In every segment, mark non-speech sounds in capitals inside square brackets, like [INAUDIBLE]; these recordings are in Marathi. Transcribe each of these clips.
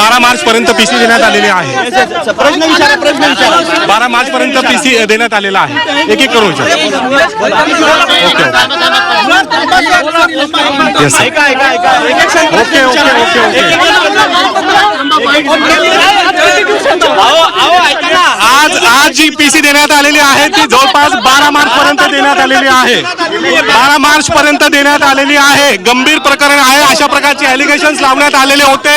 बारा मार्च पर्यंत पीसी देण्यात आलेली आहे. प्रश्न विचारा प्रश्न विचारा. बारा मार्च पर्यंत पीसी देण्यात आलेला आहे. एक एक करून ओके, ओके, विचारा. Okay, okay. जी पीसी देण्यात आलेली आहे ती जवळपास बारा मार्च पर्यंत देण्यात आलेली आहे. बारा मार्च पर्यंत देण्यात आलेली आहे. गंभीर प्रकरण आहे. अशा प्रकारचे अलिगेशन लावण्यात आलेले होते.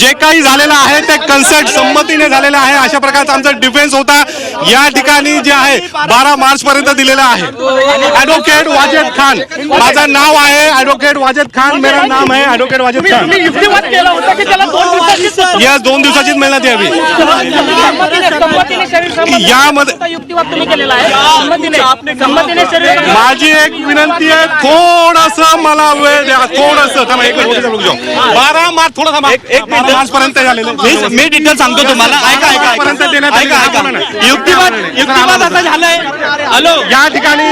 जे काही झालेलं आहे ते कन्सर्ट संमतीने झालेलं आहे. अशा प्रकारचा आमचा डिफेन्स होता. या ठिकाणी जे आहे बारा मार्च पर्यंत दिलेलं आहे. ऍडव्होकेट वाजेद खान. माझं नाव आहे ऍडव्होकेट वाजेद खान. मेरा नाम आहे ऍडव्होकेट वाजेद खान. दोन या दोन दिवसाचीच मिळण्यात यावी. यामध्ये युक्तिवाद तुम्ही केलेला आहे. संमतीने माझी एक विनंती आहे थोडस मला वेळ द्या. थोडस थांबा एक बारा मार्च थोडं थांबा. एक-. मार्च पर्यंत झालेलं. मी डिटेल सांगतो तुम्हाला. ऐका ऐका ऐका. पर्यंत देण्यात ऐका. ऐका. युक्तिवाद युक्तिवाद आता झालाय. हॅलो. या ठिकाणी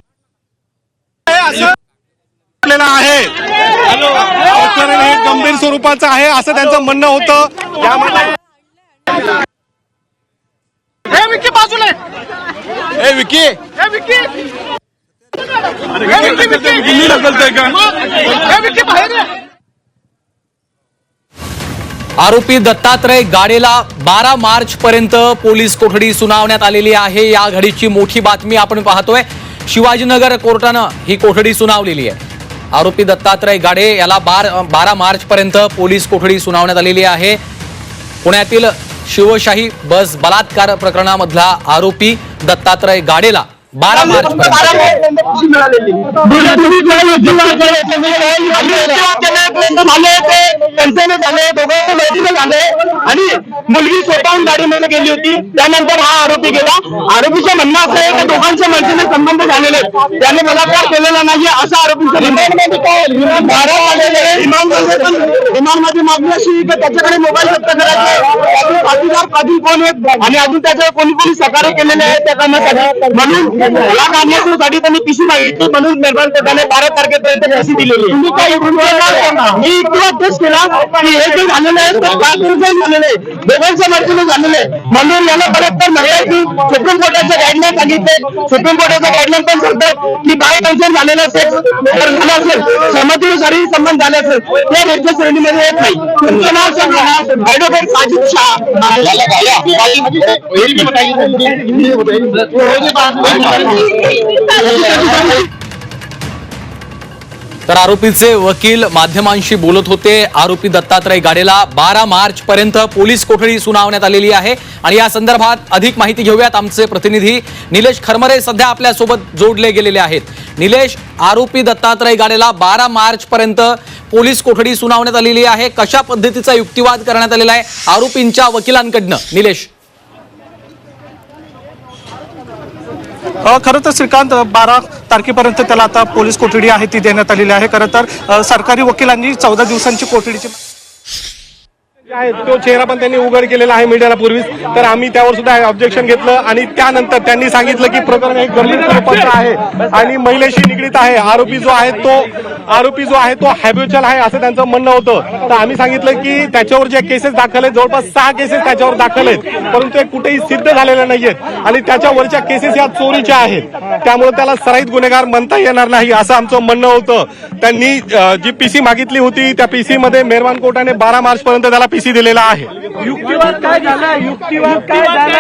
आपल्याला आहे. हे गंभीर स्वरूपाचं आहे असं त्यांचं म्हणणं होतं. यामध्ये विकी बाजूला ए विकी. हे विकी. दिल्ली ढकलतोय का हे विकी बाहेर ये. आरोपी दत्तात्रय गाडेला बारा मार्च पर्यंत पोलीस कोठडी सुनावण्यात आलेली आहे. या घडीची मोठी बातमी आपण पाहतोय. शिवाजीनगर कोर्टानं ही कोठडी सुनावलेली आहे. आरोपी दत्तात्रय गाडे याला बार बारा मार्च पर्यंत पोलीस कोठडी सुनावण्यात आलेली आहे. पुण्यातील शिवशाही बस बलात्कार प्रकरणामधला आरोपी दत्तात्रय गाडेला बारा मार्च आणि मुलगी स्वतःहून गाडीमध्ये गेली होती. त्यानंतर हा आरोपी गेला. आरोपीचं म्हणणं असं आहे की दोघांच्या मर्जीने संबंध झालेले आहेत. त्याने बलात्कार केलेला नाही असं आरोपीचं इमाममध्ये मागणी अशी की त्याच्याकडे मोबाईल जप्त करायचा. साथीदार कधी कोण आहेत? आणि अजून त्याच्यावर कोणी कोणी सहकार्य केलेले आहे त्या कामासाठी? म्हणून या कामासाठी त्यांनी पिशी मागितली म्हणून निर्माण कोर्टाने बारा तारखेपर्यंत पिशी दिलेली. तुम्ही काय मी इतका अभ्यास केला की हे जे झालेलं आहे ते कायदेशीर झालेलं आहे. दोघांच्या मर्जीने झालेलं आहे. म्हणून याला बलात्कार म्हणताय की सुप्रीम कोर्टाचं गाईडलाईन सांगितले. सुप्रीम कोर्टाचं गाईडलाईन पण सांगतं की बाय कन्सर्न झालेलं असेल जर झालं असेल सहमतीने शारीरिक संबंध झाले असेल. ते रेडच्या श्रेणीमध्ये येत नाही. तुमचं नाव सांगा. ऍडव्होकेट साजिद शाह. [LAUGHS] तर आरोपीचे वकील माध्यमांशी बोलत होते. आरोपी दत्तात्रय गाडेला बारा मार्च पर्यंत पोलीस कोठडी सुनावण्यात आलेली आहे. आणि या संदर्भात अधिक माहिती घेऊयात आमचे प्रतिनिधी निलेश खरमरे सध्या आपल्यासोबत जोडले गेलेले आहेत. निलेश आरोपी दत्तात्रय गाडेला बारा मार्च पर्यंत पोलीस कोठडी सुनावण्यात आलेली आहे. कशा पद्धतीचा युक्तिवाद करण्यात आलेला आहे? आरोपींच्या वकिलांकडनं. निलेश. खरं तर श्रीकांत बारा तारखेपर्यंत त्याला आता पोलीस कोठडी आहे ती देण्यात आलेली आहे. खरं तर सरकारी वकिलांनी चौदा दिवसांची कोठडीची तो चेहरा पण त्यांनी उघड केलेला आहे मीडियाला पूर्वीच. तर आम्ही त्यावर सुद्धा ऑब्जेक्शन घेतलं आणि त्यानंतर त्यांनी सांगितलं की प्रकरण हे गंभीर स्वरूपाचं आहे आणि महिलेशी निगडीत आहे. आरोपी जो आहे तो आरोपी जो आहे तो हॅब्युचल आहे असं त्यांचं म्हणणं होतं. तर आम्ही सांगितलं की त्याच्यावर जे केसेस दाखल आहेत जवळपास सहा केसेस त्याच्यावर दाखल आहेत. परंतु ते कुठेही सिद्ध झालेले नाहीयेत. आणि त्याच्यावरच्या केसेस या चोरीच्या आहेत. त्यामुळे त्याला सराईत गुन्हेगार म्हणता येणार नाही असं आमचं म्हणणं होतं. त्यांनी जी पीसी मागितली होती त्या पीसी मध्ये कोर्टाने बारा मार्च पर्यंत त्याला पीसी दिलेला आहे. युक्तिवाद काय झाला? युक्तिवाद काय झाला?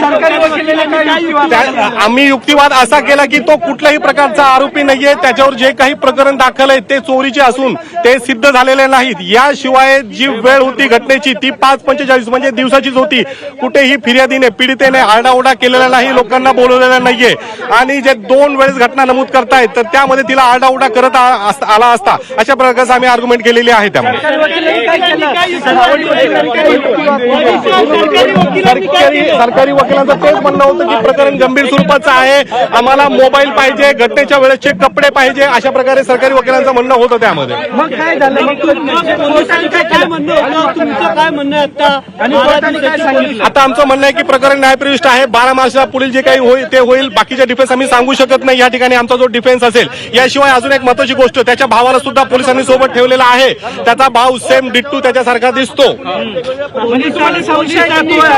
सरकारी वकिलांनी काय युक्तिवाद? त्या- आम्ही युक्तिवाद असा केला की तो कुठल्याही प्रकारचा आरोपी नाहीये. त्याच्यावर जे काही प्रकरण दाखल आहे ते चोरीचे असून ते सिद्ध झालेले नाहीत. याशिवाय जी वेळ होती घटनेची ती पाच पंचेचाळीस म्हणजे दिवसाचीच होती. कुठेही फिर्यादीने पीडितेने आरडाओरडा केलेला नाही लोकांना बोलवलेला नाहीये. आणि जे दोन वेळेस घटना नमूद करतायत तर त्यामध्ये तिला आरडाओरडा करत आ- अस- आला असता. अशा प्रकारचं आम्ही आर्ग्युमेंट केलेली आहे सरकारी सरकारी वकिलांचं तेच म्हणणं होतं की प्रकरण गंभीर स्वरूपाचं आहे. आम्हाला मोबाईल पाहिजे घटनेच्या वेळेसचे कपडे पाहिजे अशा प्रकारे सरकारी वकिलांचं म्हणणं होतं त्यामध्ये. मग काय झालं? मग पोलिसांचं काय म्हणणं होतं तुमचं काय म्हणणं आहे आता? आणि कोर्टाने काय सांगितलं? आता आमचं म्हणणं आहे की प्रकरण न्यायप्रविष्ट आहे. बारा मार्चला पुढील जे काही होईल ते होईल. बाकीच्या डिफेन्स आम्ही सांगू शकत नाही. या ठिकाणी आमचा जो डिफेन्स असेल याशिवाय अजून एक महत्वाची गोष्ट त्याच्या भावाला सुद्धा पोलिसांनी सोबत ठेवलेला आहे. त्याचा भाव सेम डिट्टू त्याच्यासारखा दिसतो दिसतो.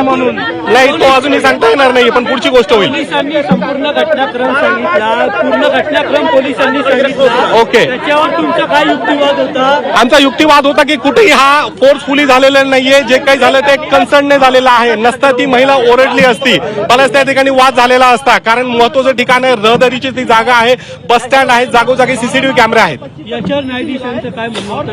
म्हणून. नाही तो अजूनही सांगता येणार नाही पण पुढची गोष्ट होईल. पोलिसांनी संपूर्ण घटनाक्रम सांगितला पूर्ण घटनाक्रम पोलिसांनी सांगितला. ओके. त्याच्यावर तुमचा काय युक्तिवाद होता? आमचा युक्तिवाद होता की कुठेही हा फोर्सफुली झालेला नाहीये जे काही झालं ते कन्सर्नने झालेलं आहे. नसता ती महिला ओरडली असती. मलाच त्या ठिकाणी वाद झालेला असता. कारण महत्वाचं ठिकाण आहे रहदारीची ती जागा आहे बस स्टँड आहे जागोजागी सीसीटीव्ही कॅमेरे आहेत. याच्यावर न्यायाधीशांचं काय म्हणणं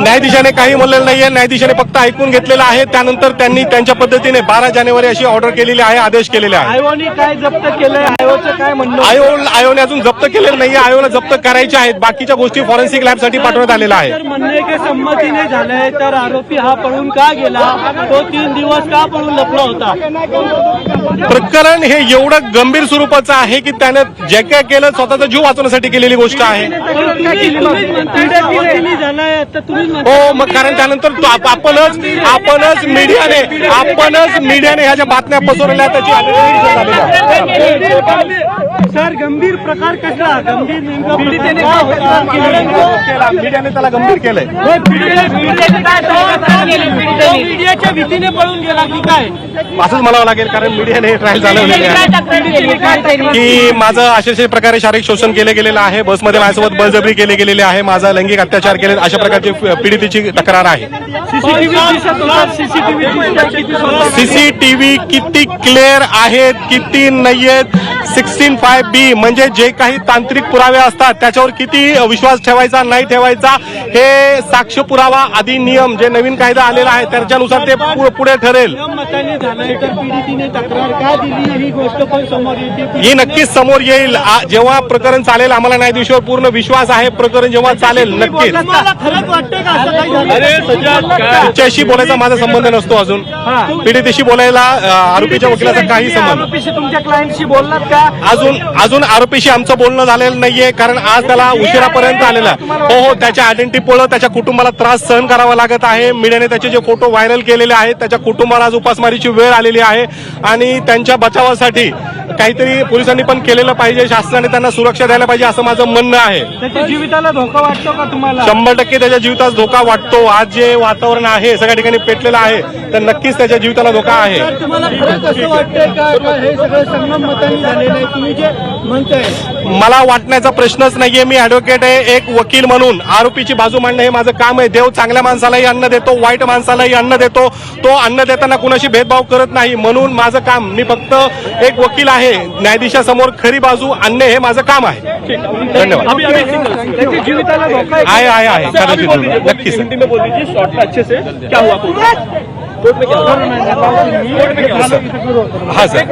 न्यायाधीशाने काही म्हणलेलं नाहीये. न्यायाधीशाने फक्त ऐकून घेतलेलं आहे. त्यानंतर त्यांनी त्यांच्या पद्धतीने बारा जानेवारी अशी ऑर्डर केलेली आहे आदेश केलेले आहे. आयोनी काय जप्त केलंय? आयोचं काय म्हणणं आयोग आयोने अजून जप्त केलेलं नाहीये. आयोला जप्त करायचे आहेत. बाकीच्या गोष्टी फॉरेन्सिक लॅबसाठी पाठवण्यात आलेल्या आहे तर म्हणणं की संमतीने झालंय तर आरोपी हा पळून का गेला? तो तीन दिवस का पळून लपला होता? प्रकरण हे एवढं गंभीर स्वरूपाचं आहे की त्यानं जे काय केलं स्वतःचा जीव वाचवण्यासाठी केलेली गोष्ट आहे. झालाय तर तुम्ही हो मग कारण त्यानंतर आपणच आपणच मीडियाने आपणच मीडियाने ह्या ज्या बातम्या पसरवल्या त्याची झालेली सर गंभीर प्रकार कसला गंभीर नेमका पीडितेने? मीडियाने त्याला गंभीर केलंय. मीडियाच्या भीतीने पळून गेला की काय? असंच म्हणावं लागेल कारण मीडियाने हे ट्रायल झालेलं आहे की माझं अशा प्रकारे शारीरिक शोषण केले गेलेलं आहे बसमध्ये माझ्यासोबत बळजबरी केले गेलेले आहे माझा लैंगिक अत्याचार केले अशा प्रकारची पीडितेची तक्रार आहे. सीसीटीव्ही किती सोडा सीसीटीव्ही किती क्लिअर आहेत किती नाहीयेत? सिक्स्टीन फाय बी म्हणजे जे काही तांत्रिक पुरावे असतात त्याच्यावर किती विश्वास ठेवायचा नाही ठेवायचा हे साक्ष पुरावा अधिनियम जे नवीन कायदा आलेला आहे त्याच्यानुसार ते पुढे ठरेल. ही नक्कीच समोर येईल. जेव्हा प्रकरण चालेल आम्हाला न्यायाधीशावर पूर्ण विश्वास आहे प्रकरण जेव्हा चालेल नक्कीच. तिच्याशी बोलायचा माझा संबंध नसतो अजून. पीडितेशी बोलायला आरोपीच्या वकिलाचा काही संबंध तुमच्या क्लायंटशी बोललात का? अजून अजून आरोपीशी आमचं बोलणं झालेलं नाहीये कारण आज त्याला उशिरापर्यंत आलेला हो हो त्याच्या आयडेंटिटीमुळे त्याच्या कुटुंबाला त्रास सहन करावा लागत आहे. मीडियाने त्याचे जे फोटो व्हायरल केलेले आहेत त्याच्या कुटुंबाला आज उपासमारीची वेळ आलेली आहे. आणि त्यांच्या बचावासाठी काहीतरी पोलिसांनी पण केलेलं पाहिजे शासनाने त्यांना सुरक्षा द्यायला पाहिजे असं माझं म्हणणं आहे. त्याच्या जीविताला धोका वाटतो का तुम्हाला? शंभर टक्के त्याच्या जीवितास धोका वाटतो. आज जे वातावरण आहे सगळ्या ठिकाणी पेटलेलं आहे तर नक्कीच त्याच्या जीविताला धोका आहे. तुम्हाला असं वाटतंय का हे सगळं संगम मताने झालेलं आहे? तुम्ही जे मला वाटण्याचा प्रश्नच नाहीये. मी ऍडव्होकेट आहे एक वकील म्हणून. आरोपीची बाजू मांडणं हे माझं काम आहे. देव चांगल्या माणसालाही अन्न देतो वाईट माणसालाही अन्न देतो. तो अन्न देताना कुणाशी भेदभाव करत नाही. म्हणून माझं काम मी फक्त एक वकील आहे. न्यायाधीशासमोर खरी बाजू आणणे हे माझं काम आहे. धन्यवाद. त्याच्या जीविताला धोका आहे आहे आहे आहे कदाचित नक्की सर हाँ सर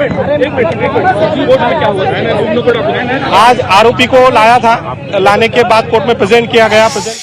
आज आरोपी को लाया था। लाने के बाद कोर्ट में प्रेजेंट किया गया। प्रेजेंट